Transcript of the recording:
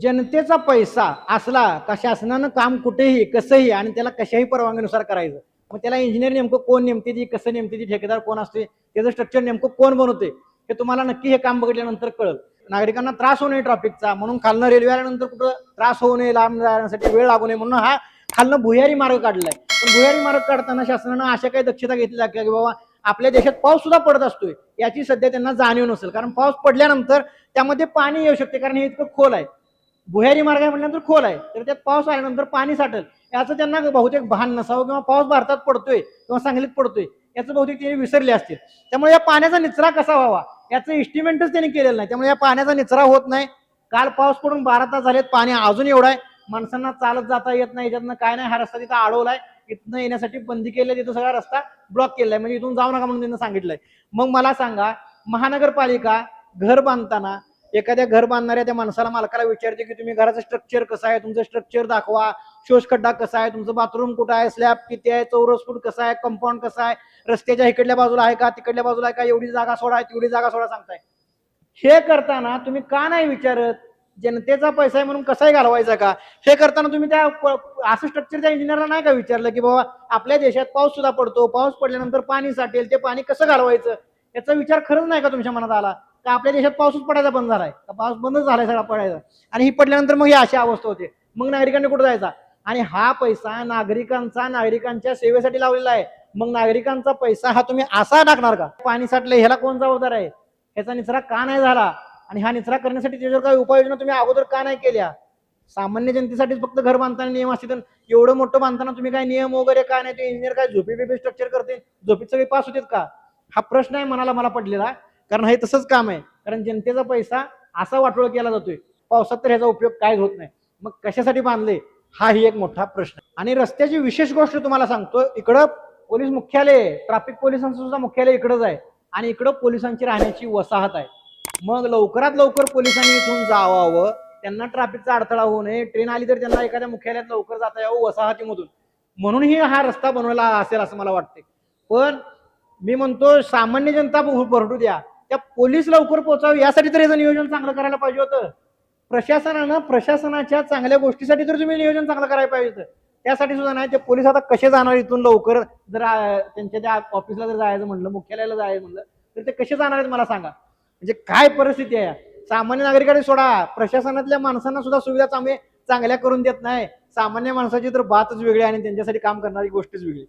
जनतेचा पैसा असला का शासनानं काम कुठेही कसंही आणि त्याला कशाही परवानगीनुसार करायचं? मग त्याला इंजिनियर नेमकं कोण नेमते ती कसं नेमते ती ठेकेदार कोण असते त्याचं स्ट्रक्चर नेमकं कोण बनवते हे तुम्हाला नक्की हे काम बघितल्यानंतर कळल. नागरिकांना त्रास होऊ नये ट्रॅफिकचा म्हणून खालनं रेल्वे आल्यानंतर कुठं त्रास होऊ नये लांब जाण्यासाठी वेळ लागू नये म्हणून हा खालनं भुयारी मार्ग काढलाय. पण भुयारी मार्ग काढताना शासनानं अशा काही दक्षता घेतली जाते की बाबा आपल्या देशात पाऊस सुद्धा पडत असतोय याची सध्या त्यांना जाणीव नसेल. कारण पाऊस पडल्यानंतर त्यामध्ये पाणी येऊ शकते कारण हे इतकं खोल आहे. भुयारी मार्ग आहे म्हटल्यानंतर खोल आहे. तर त्यात पाऊस आल्यानंतर पाणी साठल. याचं त्यांना बहुतेक भान नसावं किंवा पाऊस भारतात पडतोय किंवा सांगलीत पडतोय याचं बहुतेक त्यांनी विसरले असतील. त्यामुळे या पाण्याचा निचरा कसा व्हावा? याचं इस्टिमेंटच त्यांनी केलेलं नाही. त्यामुळे या पाण्याचा निचरा होत नाही. काल पाऊस पडून बारा तास झालेत. पाणी अजून एवढं आहे. माणसांना चालत जाता येत नाही. याच्यातनं काय नाही. हा रस्ता तिथं अडवलाय इथनं येण्यासाठी बंदी केली आहे, तिथं सगळा रस्ता ब्लॉक केलाय म्हणजे इथून जाऊ नका म्हणून त्यांना सांगितलंय. मग मला सांगा महानगरपालिका घर बांधताना एखाद्या घर बांधणाऱ्या त्या माणसाला मालकाला विचारते की तुम्ही घराचं स्ट्रक्चर कसं आहे? तुमचं स्ट्रक्चर दाखवा. शोषखड्डा कसा आहे? तुमचं बाथरूम कुठं आहे? स्लॅब किती आहे? चौरस फूट कसं आहे? कंपाऊंड कसं आहे? रस्त्याच्या इकडल्या बाजूला आहे का? तिकडल्या बाजूला आहे का? एवढी जागा सोडा आहे तेवढी जागा सोडा सांगताय. हे करताना तुम्ही का नाही विचारत? जनतेचा पैसा आहे म्हणून कसाही घालवायचा का? हे करताना तुम्ही त्या असं स्ट्रक्चर त्या इंजिनियरला नाही का विचारलं की बाबा आपल्या देशात पाऊस सुद्धा पडतो. पाऊस पडल्यानंतर पाणी साठेल. ते पाणी कसं घालवायचं? याचा विचार खरंच नाही का तुमच्या मनात आला? का आपल्या देशात पाऊसच पडायचा बंद झालाय? पाऊस बंदच झालाय सगळा पडायचा? आणि ही पडल्यानंतर मग ही अशी अवस्था होते. मग नागरिकांनी कुठे जायचा? आणि हा पैसा नागरिकांचा नागरिकांच्या सेवेसाठी लावलेला आहे. मग नागरिकांचा पैसा हा तुम्ही असा टाकणार का? पाणी साठले ह्याला कोण जबाबदार आहे? ह्याचा निचरा का नाही झाला? आणि हा निचरा करण्यासाठी त्याच्यावर काही उपाययोजना तुम्ही अगोदर का नाही केल्या? सामान्य जनतेसाठीच फक्त घर बांधताना नियम असतील. तर एवढं मोठं बांधताना तुम्ही काय नियम वगैरे काय नाही? ते इंजिनियर काय झोपी बिपी स्ट्रक्चर करते झोपीत सगळे पास होते का? हा प्रश्न आहे मनाला मला पडलेला. कारण हे तसंच काम आहे. कारण जनतेचा पैसा असा वाटोळ केला जातोय. पावसात तर ह्याचा उपयोग काहीच होत नाही. मग कशासाठी बांधले? हा ही एक मोठा प्रश्न आणि रस्त्याची विशेष गोष्ट तुम्हाला सांगतो इकडं पोलीस मुख्यालय ट्रॅफिक पोलिसांचं सुद्धा मुख्यालय इकडंच आहे. आणि इकडं पोलिसांची राहण्याची वसाहत आहे. मग लवकरात लवकर पोलिसांनी इथून जावावं त्यांना ट्रॅफिकचा अडथळा होऊ नये. ट्रेन आली तर त्यांना एखाद्या मुख्यालयात लवकर जाता यावं वसाहतीमधून. म्हणूनही हा रस्ता बनवला असेल असं मला वाटते पण मी म्हणतो सामान्य जनता भरडू द्या. त्या पोलीस लवकर पोहोचावे यासाठी तर याचं नियोजन चांगलं करायला पाहिजे होतं. प्रशासनानं प्रशासनाच्या चांगल्या गोष्टीसाठी तर तुम्ही नियोजन चांगलं करायला पाहिजे होतं. त्यासाठी सुद्धा नाही ते पोलीस आता कसे जाणार इथून लवकर? जर त्यांच्या त्या ऑफिसला जर जायचं म्हणलं मुख्यालयाला जायचं म्हणलं तर ते कसे जाणार आहेत मला सांगा. म्हणजे काय परिस्थिती आहे? सामान्य नागरिकांनी सोडा. प्रशासनातल्या माणसांना सुद्धा सुविधा चांगल्या चांगल्या करून देत नाही. सामान्य माणसाची तर बातच वेगळी आणि त्यांच्यासाठी काम करणारी गोष्टच वेगळी.